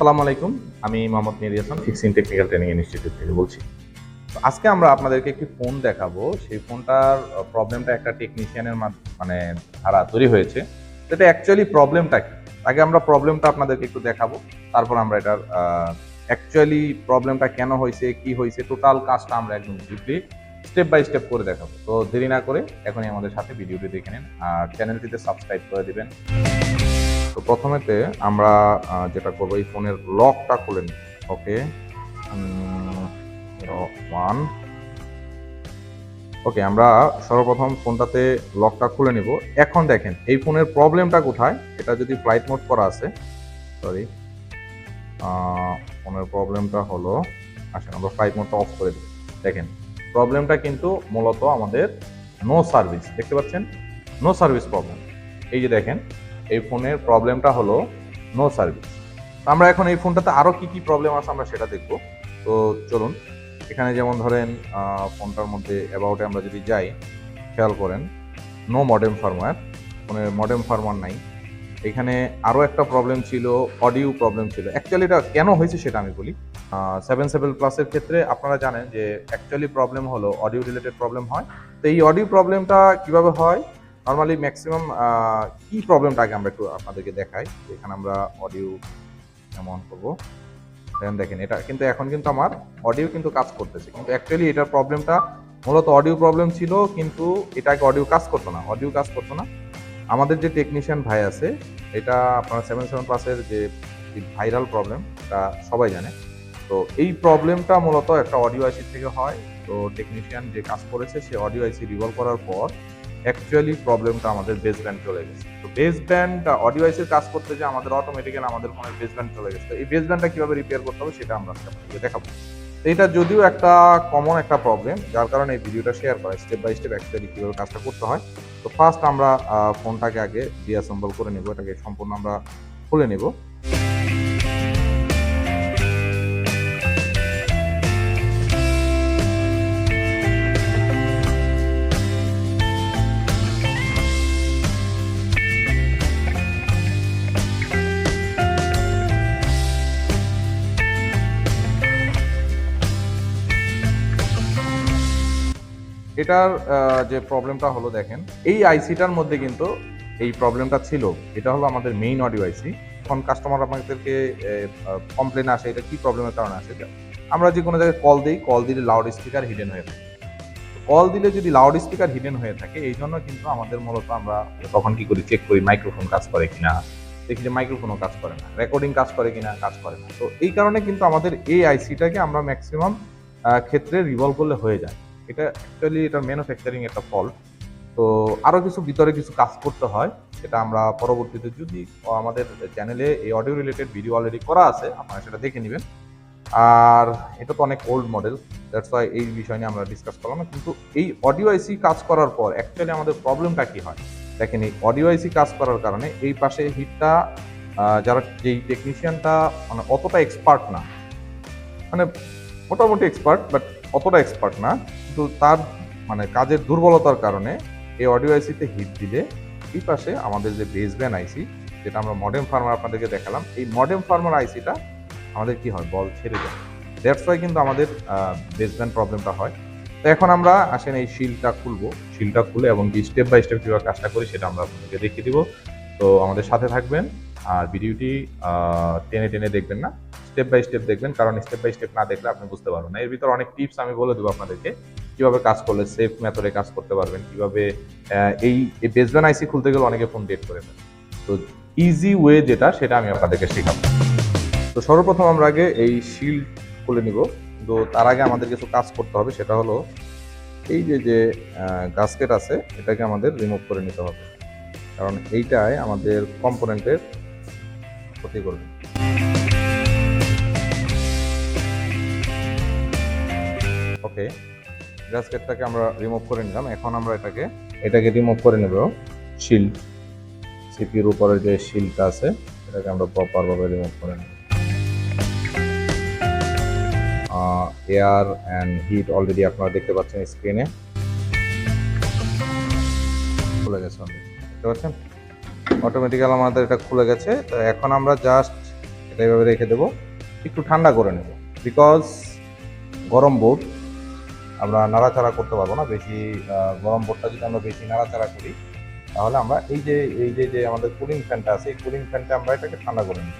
আসসালামু আলাইকুম। আমি Mohammad Mehedi Hasan fixing technical training institute থেকে বলছি। আজকে আমরা আপনাদেরকে একটি ফোন দেখাবো। সেই ফোনটার প্রবলেমটা একটা টেকনিশিয়ানের মানে ধারা তৈরি হয়েছে। এটা অ্যাকচুয়ালি প্রবলেমটা কি? আগে আমরা প্রবলেমটা আপনাদেরকে একটু দেখাবো। তারপর আমরা এটার অ্যাকচুয়ালি প্রবলেমটা কেন হয়েছে, কি হয়েছে টোটাল কাজটা আমরা একদম ডিপলি স্টেপ বাই স্টেপ করে দেখাবো। তো দেরি না করে এখনই আমাদের সাথে ভিডিওটি দেখে নিন। আর চ্যানেলটিতে সাবস্ক্রাইব করে দিবেন। তো প্রথমেতে আমরা যেটা করব, এই ফোনের লকটা খুলে নিই। ওকে? ওয়ান। ওকে, আমরা সর্বপ্রথম ফোনটাতে লকটা খুলে নিব। এখন দেখেন, এই ফোনের প্রবলেমটা কোথায়? এটা যদি ফ্লাইট মোড করা আছে সরি ফোনের প্রবলেমটা হলো, আসেন, আমরা ফ্লাইট মোডটা অফ করে দিই। দেখেন, প্রবলেমটা কিন্তু মূলত আমাদের নো সার্ভিস দেখতে পাচ্ছেন? নো সার্ভিস প্রবলেম এই যে দেখেন এই ফোনের প্রবলেমটা হলো নো সার্ভিস আমরা এখন এই ফোনটাতে আরও কি কি প্রবলেম আছে আমরা সেটা দেখব। তো চলুন, এখানে যেমন ধরেন ফোনটার মধ্যে অ্যাবাউটে আমরা যদি যাই, খেয়াল করেন নো মডেম ফার্মার ফোনের মডেম ফার্মার নাই। এখানে আরও একটা প্রবলেম ছিল অডিও প্রবলেম ছিল। অ্যাকচুয়ালি এটা কেন হয়েছে সেটা আমি বলি। সেভেন সেভেন প্লাসের ক্ষেত্রে আপনারা জানেন যে অ্যাকচুয়ালি প্রবলেম হলো অডিও রিলেটেড প্রবলেম হয়। তো এই অডিও প্রবলেমটা কীভাবে হয়? নর্মালি ম্যাক্সিমাম কি প্রবলেমটা আগে আমরা একটু আপনাদেরকে দেখাই? এখানে আমরা অডিও এমন করব। দেখেন দেখেন, এটা কিন্তু এখন কিন্তু আমার অডিও কিন্তু কাজ করতেছে। কিন্তু অ্যাকচুয়ালি এটার প্রবলেমটা মূলত অডিও প্রবলেম ছিল, কিন্তু এটাকে অডিও কাজ করতো না অডিও কাজ করতো না। আমাদের যে টেকনিশিয়ান ভাই আছে, এটা আপনার সেভেন সেভেন প্লাসের যে ভাইরাল প্রবলেম এটা সবাই জানে। তো এই প্রবলেমটা মূলত একটা অডিও আইসি থেকে হয়। তো টেকনিশিয়ান যে কাজ করেছে, সে অডিও আইসি রিভলভ করার পর অ্যাকচুয়ালি প্রবলেমটা আমাদের বেস ব্যান্ড চলে গেছে। তো বেস ব্যান্ড অডিও আইসির কাজ করতে যে আমাদের অটোমেটিক্যালি আমাদের ফোনের বেস ব্যান্ড চলে গেছে। এই বেস ব্যান্ডটা কীভাবে রিপেয়ার করতে হবে সেটা আমরা আজকে দেখাবো। এটা যদিও একটা কমন একটা প্রবলেম যার কারণে এই ভিডিওটা শেয়ার করা স্টেপ বাই স্টেপ অ্যাকচুয়ালি কীভাবে কাজটা করতে হয়। তো ফার্স্ট আমরা ফোনটাকে আগে ডিঅ্যাসেম্বল করে নেব, এটাকে সম্পূর্ণ আমরা খুলে নেব। এটার যে প্রবলেমটা হলো দেখেন, এই আইসিটার মধ্যে কিন্তু এই প্রবলেমটা ছিল। এটা হলো আমাদের মেইন অডিও আইসি এখন কাস্টমার আমাদেরকে কমপ্লেন আসে, এটা কি প্রবলেমের কারণে আসে? আমরা যে কোনো জায়গায় কল দিই কল দিলে লাউড স্পিকার হিডেন হয়ে থাকে। কল দিলে যদি লাউড স্পিকার হিডেন হয়ে থাকে, এই জন্য কিন্তু আমাদের মূলত আমরা তখন কি করি চেক করি মাইক্রোফোন কাজ করে কিনা, দেখি যে মাইক্রোফোনও কাজ করে না রেকর্ডিং কাজ করে কিনা, কাজ করে না। তো এই কারণে কিন্তু আমাদের এই আইসিটাকে আমরা ম্যাক্সিমাম ক্ষেত্রে রিভলভ করলে হয়ে যায়। এটা অ্যাকচুয়ালি এটা ম্যানুফ্যাকচারিং একটা ফল্ট তো আরও কিছু ভিতরে কিছু কাজ করতে হয়, সেটা আমরা পরবর্তীতে যদি আমাদের চ্যানেলে এই অডিও রিলেটেড ভিডিও অলরেডি করা আছে, আপনারা সেটা দেখে নেবেন। আর এটা তো অনেক ওল্ড মডেল দ্যাটস ওয়াই এই বিষয় নিয়ে আমরা ডিসকাস করলাম কিন্তু এই অডিও আইসি কাজ করার পর অ্যাকচুয়ালি আমাদের প্রবলেমটা কি হয়? দেখেন এই অডিও আইসি কাজ করার কারণে এই পাশে হিটটা যারা যেই টেকনিশিয়ানটা মানে অতটা এক্সপার্ট না। মানে মোটামুটি এক্সপার্ট বাট অতটা এক্সপার্ট না। কিন্তু তার মানে কাজের দুর্বলতার কারণে এই অডিও আইসিতে হিট দিলে এই পাশে আমাদের যে বেস ব্যান আইসি, যেটা আমরা মডেম ফার্মার আপনাদেরকে দেখালাম, এই মডেম ফার্মার আইসিটা আমাদের কি হয়? বল ছেড়ে যায় দ্যাটস ওয়াই কিন্তু আমাদের বেস ব্যান প্রবলেমটা হয়। তো এখন আমরা আসেন এই শিলটা খুলবো। শিলটা খুলে এবং কি স্টেপ বাই স্টেপ কীভাবে কাজটা করি সেটা আমরা আপনাদেরকে দেখিয়ে দিব। তো আমাদের সাথে থাকবেন আর ভিডিওটি টেনে টেনে দেখবেন না। স্টেপ বাই স্টেপ দেখবেন, কারণ স্টেপ বাই স্টেপ না দেখলে আপনি বুঝতে পারবেন না। এর ভিতর অনেক টিপস আমি বলে দেবো আপনাদেরকে। কীভাবে কাজ করলে সেফ মেথডে কাজ করতে পারবেন, কীভাবে এই বেসবেন আইসি খুলতে গেলে অনেকে ফোন ডেট করে ফেলে। তো ইজি ওয়ে যেটা, সেটা আমি আপনাদেরকে শেখাবো। তো সর্বপ্রথম আমরা আগে এই শিল্ড খুলে নিব। তো তার আগে আমাদের কিছু কাজ করতে হবে, সেটা হলো এই যে যে গাস্কেট আছে, এটাকে আমাদের রিমুভ করে নিতে হবে। কারণ এইটাই আমাদের কম্পোনেন্টের ক্ষতি করবে। ওকে গ্যাসকেটটাকে আমরা রিমুভ করে নিলাম। এখন আমরা এটাকে এটাকে রিমুভ করে নেব। শিল্ড সিপির উপরে যে শিল্ডটা আছে, এটাকে আমরা প্রপারভাবে রিমুভ করে নেব। এয়ার অ্যান্ড হিট অলরেডি আপনারা দেখতে পাচ্ছেন স্ক্রিনে খুলে গেছে দেখতে পাচ্ছেন? অটোমেটিক্যাল আমাদের এটা খুলে গেছে। তো এখন আমরা জাস্ট এটা এভাবে রেখে দেবো। একটু ঠান্ডা করে নেব। বিকজ গরম বোর্ড আমরা নাড়াচাড়া করতে পারব না। বেশি গরম বোর্ডটা যদি আমরা বেশি নাড়াচাড়া করি, তাহলে আমরা এই যে এই যে যে আমাদের কুলিং ফ্যানটা আছে, এই কুলিং ফ্যানটা আমরা এটাকে ঠান্ডা করে নিই।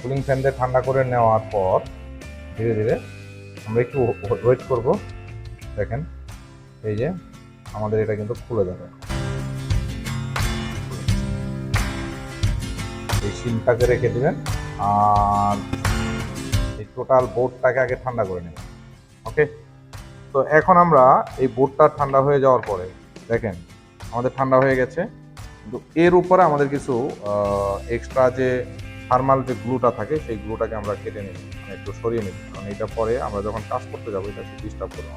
কুলিং ফ্যান দিয়ে ঠান্ডা করে নেওয়ার পর ধীরে ধীরে আমরা একটু ওয়েট করব। দেখেন, এই যে আমাদের এটা কিন্তু খুলে যাবে। এই শিলটাকে রেখে দেবেন, আর এই টোটাল বোর্ডটাকে আগে ঠান্ডা করে নেবেন। তো এখন আমরা এই বোর্ডটা ঠান্ডা হয়ে যাওয়ার পরে, দেখেন, আমাদের ঠান্ডা হয়ে গেছে। কিন্তু এর উপরে আমাদের কিছু এক্সট্রা যে থার্মাল যে গ্লুটা থাকে, সেই গ্লুটাকে আমরা কেটে নিই মানে একটু সরিয়ে নিই। কারণ এটা পরে আমরা যখন কাজ করতে যাব, এটা একটু ডিস্টার্ব করব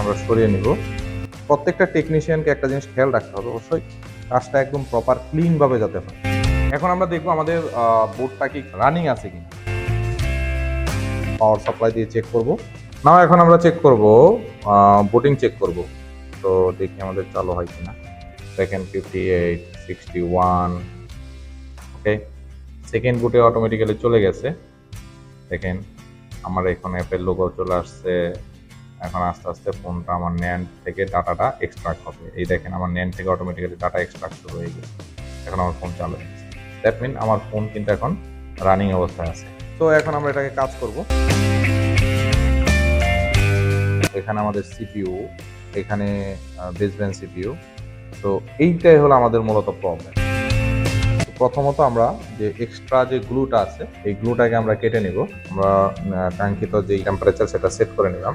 আমরা সরিয়ে নিব। প্রত্যেকটা টেকনিশিয়ানকে একটা জিনিস খেয়াল রাখতে হবে। অবশ্যই কাজটা একদম প্রপার ক্লিনভাবে যাতে হয়। এখন আমরা দেখব আমাদের বোর্ডটা কি রানিং আছে কি পাওয়ার সাপ্লাই দিয়ে চেক করব। নাও, এখন আমরা চেক করব বোটিং চেক করব। তো দেখি আমাদের চালু হয় কিনা। Second fifty eight sixty one okay second বুটে অটোমেটিক্যালি চলে গেছে। দেখেন, আমার এখন অ্যাপের লোগো চলে আসছে। এখন আস্তে আস্তে ফোনটা আমার ন্যান্ড থেকে ডাটাটা এক্সট্রাক্ট হবে। এই দেখেন, আমার ন্যান্ড থেকে অটোমেটিক্যালি ডাটা এক্সট্রাক্ট শুরু হয়ে গেছে। এখন আমার ফোন চালু হয়ে গেছে। দ্যাট মিন আমার ফোন কিন্তু এখন রানিং অবস্থায় আছে। তো এখন আমরা এটাকে কাজ করব। এখানে আমাদের সিপিইউ এখানে বেসব্যান্ড সিপিইউ তো এইটাই হলো আমাদের মূলত প্রবলেম প্রথমত আমরা যে এক্সট্রা যে গ্লুটা আছে, এই গ্লুটাকে আমরা কেটে নিব। আমরা কাঙ্ক্ষিত যে টেম্পারেচার সেটা সেট করে নিলাম।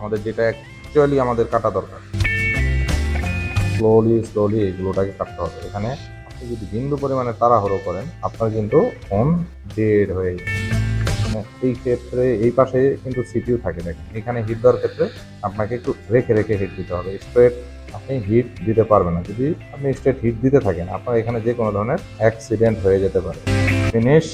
আমাদের যেটা অ্যাকচুয়ালি আমাদের কাটা দরকার। স্লোলি স্লোলি এই গ্লুটাকে কাটতে হবে। এখানে আপনি যদি বিন্দু পরিমাণে তাড়াহুড়ো করেন, আপনার কিন্তু ফোন ডেড হয়ে মানে এই ক্ষেত্রে এই পাশে কিন্তু সিটিও থাকে দেখেন। এখানে হিট দেওয়ার ক্ষেত্রে আপনাকে একটু রেখে রেখে হিট দিতে হবে। স্ট্রেট আপনি হিট দিতে পারবেন না। যদি আপনি স্ট্রেট হিট দিতে থাকেন, আপনার এখানে যে কোনো ধরনের অ্যাক্সিডেন্ট হয়ে যেতে পারে। ফিনিশ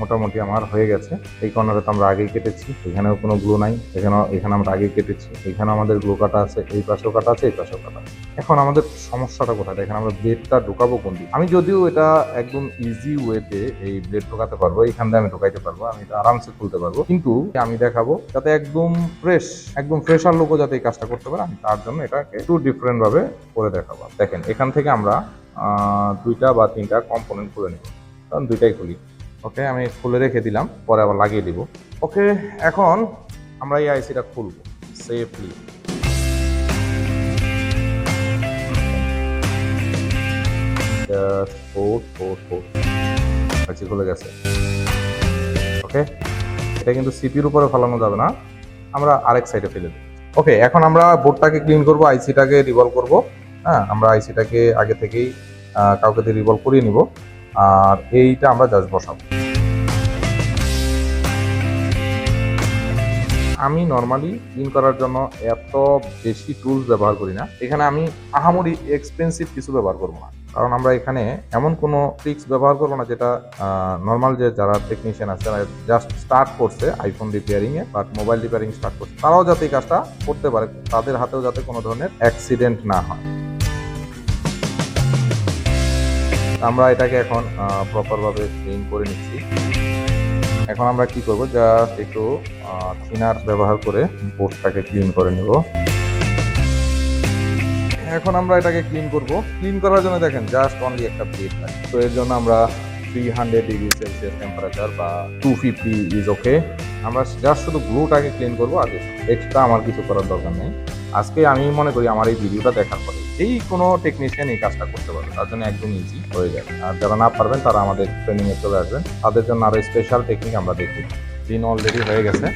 মোটামুটি আমার হয়ে গেছে। এই কর্নারে তো আমরা আগেই কেটেছি, এখানেও কোনো গ্লু নাই, এখানেও, এখানে আমরা আগেই কেটেছি এখানে আমাদের গ্লু কাটা আছে, এই পাশেও কাটা আছে, এই পাশেও কাটা আছে। এখন আমাদের সমস্যাটা কোথায়? এখানে আমরা ব্লেডটা ঢোকাবো কোন দিকে? আমি যদিও এটা একদম ইজি ওয়েতে এই ব্লেড ঢোকাতে পারব এখান দিয়ে আমি ঢোকাইতে পারব, আমি এটা আরামসে খুলতে পারব। কিন্তু আমি দেখাবো যাতে একদম ফ্রেশ একদম ফ্রেশার লোকও যাতে এই কাজটা করতে পারে, আমি তার জন্য এটাকে একটু ডিফারেন্ট ভাবে করে দেখাবো। দেখেন, এখান থেকে আমরা দুইটা বা তিনটা কম্পোনেন্ট খুলে নেব। কারণ দুইটাই খুলি। ওকে, আমি খুলে রেখে দিলাম, পরে আবার লাগিয়ে দিব। ওকে, এখন আমরা এই আইসিটা খুলবো সেফলি খুলে গেছে। ওকে, এটা কিন্তু সিপির উপরে ফেলানো যাবে না, আমরা আরেক সাইডে ফেলে দেব। ওকে, এখন আমরা বোর্ডটাকে ক্লিন করব, আইসিটাকে রিভলভ করব। হ্যাঁ আমরা আইসিটাকে আগে থেকেই কাউকে দিয়ে রিভলভ করিয়ে নিব। আর এইটা আমরা জাস্ট বসাবো। আমি নর্মালি ক্লিন করার জন্য এত বেশি টুলস ব্যবহার করি না। এখানে আমি আহামরি এক্সপেন্সিভ কিছু ব্যবহার করব না। কারণ আমরা এখানে এমন কোনো ট্রিক্স ব্যবহার করব না যেটা নর্মাল যে যারা টেকনিশিয়ান আছে, তারা জাস্ট স্টার্ট করছে আইফোন রিপেয়ারিং এ বাট মোবাইল রিপেয়ারিং স্টার্ট করছে। তারাও যাতে এই কাজটা করতে পারে, তাদের হাতেও যাতে কোনো ধরনের অ্যাক্সিডেন্ট না হয়। আমরা এটাকে এখন প্রপার ভাবে ক্লিন করে নিচ্ছি। এখন আমরা কি করব? জাস্ট একটু থিনার ব্যবহার করে বোর্ডটাকে ক্লিন করে নেব। এখন আমরা এটাকে ক্লিন করব। ক্লিন করার জন্য দেখেন জাস্ট অনলি একটা প্লেট লাগে তো এর জন্য আমরা three hundred degree Celsius temperature বা টু ফিফটি ইজ ওকে আমরা জাস্ট শুধু গ্লুটাকে ক্লিন করব, আগে এক্সট্রা আমার কিছু করার দরকার নেই। আজকে আমি মনে করি আমার এই ভিডিওটা দেখার পরে এই কোনো টেকনিশিয়ান এই কাজটা করতে পারবে, তার জন্য একদম ইজি হয়ে যাবে। আর যারা না পারবেন, তারা আমাদের ট্রেনিং এ চলে আসবেন। তাদের জন্য আরও স্পেশাল টেকনিক আমরা দেখি। ক্লিন অলরেডি হয়ে গেছে।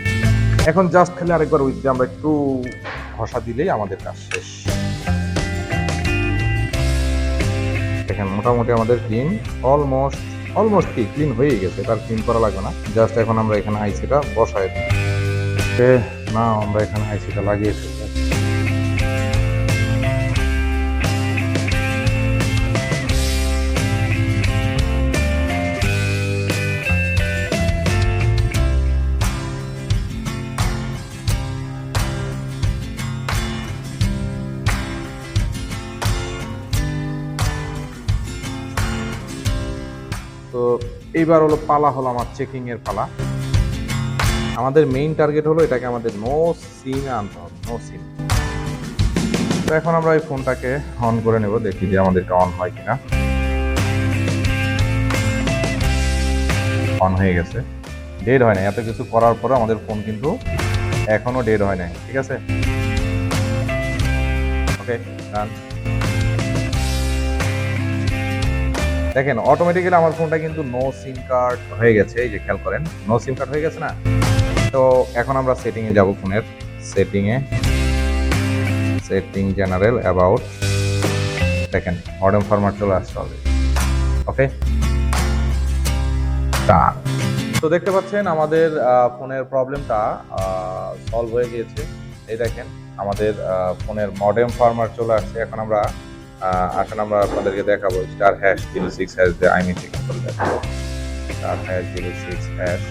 এখন জাস্ট খালি আরেকবার উইথ আমরা একটু ঘষা দিলেই আমাদের কাজ শেষ। দেখেন, মোটামুটি আমাদের ক্লিন অলমোস্ট অলমোস্ট কি ক্লিন হয়ে গেছে। তার ক্লিন করা লাগবে না। জাস্ট এখন আমরা এখানে আইসিটা বসাই না আমরা এখানে আইসিটা লাগিয়ে ফেলব এইবার হলো পালা হলো আমার চেকিং এর পালা। আমাদের মেইন টার্গেট হলো এটাকে আমাদের নো সিমে আনতে হবে নো সিম তো এখন আমরা এই ফোনটাকে অন করে নেব, দেখি যে আমাদেরকে অন হয় কিনা। অন হয়ে গেছে। ডেড হয় না এত কিছু করার পরে আমাদের ফোন কিন্তু এখনও ডেড হয় নাই, ঠিক আছে? ওকে ডান দেখেন অটোমেটিক্যালি আমার ফোনটা কিন্তু নো সিম কার্ড হয়ে গেছে, এই যে খেয়াল করেন নো সিম কার্ড হয়ে গেছে না? তো এখন আমরা সেটিং এ যাব ফোনের সেটিং এ সেটিং জেনারেল অ্যাবাউট দেখেন মডেম ফরম্যাট চলে হবে ওকে ডান তো দেখতে পাচ্ছেন আমাদের ফোনের প্রবলেমটা সলভ হয়ে গিয়েছে। এই দেখেন, আমাদের ফোনের মডেম ফরম্যাট চলে আসছে। এখন আমরা আসেন আমরা আপনাদেরকে দেখাবো star hash zero six hash দিয়ে আইমি চেক করে দেখাবো star hash zero six hash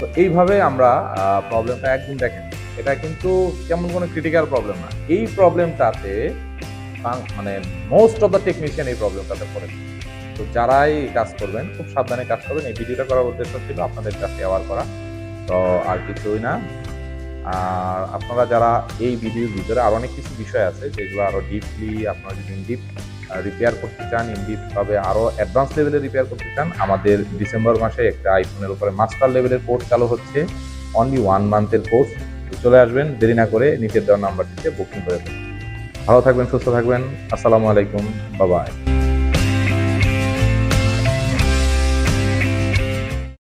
তো এইভাবে আমরা প্রবলেমটা একদিন দেখেন। এটা কিন্তু তেমন কোনো ক্রিটিক্যাল প্রবলেম না। এই প্রবলেমটাতে মানে মোস্ট অফ দ্য টেকনিশিয়ান এই প্রবলেমটাতে পড়ে তো যারাই কাজ করবেন, খুব সাবধানে কাজ করবেন। এই ভিডিওটা করার উদ্দেশ্য ছিল আপনাদের কাছে অ্যাওয়ার করা। তো আর কিছুই না। আর আপনারা যারা এই ভিডিওর ভিতরে আরও অনেক কিছু বিষয় আছে, যেগুলো আরও ডিপলি আপনারা যদি ডিপ রিপেয়ার করতে চান ইনডিপ ভাবে আরও অ্যাডভান্স লেভেলে রিপেয়ার করতে চান, আমাদের ডিসেম্বর মাসে একটা আইফোনের উপরে মাস্টার লেভেলের কোর্স চালু হচ্ছে। অনলি ওয়ান মান্থের কোর্স চলে আসবেন, দেরি না করে নিচের দেওয়ার নাম্বারটিতে বুকিং করে ভালো থাকবেন, সুস্থ থাকবেন। আসসালামু আলাইকুম। বাবাই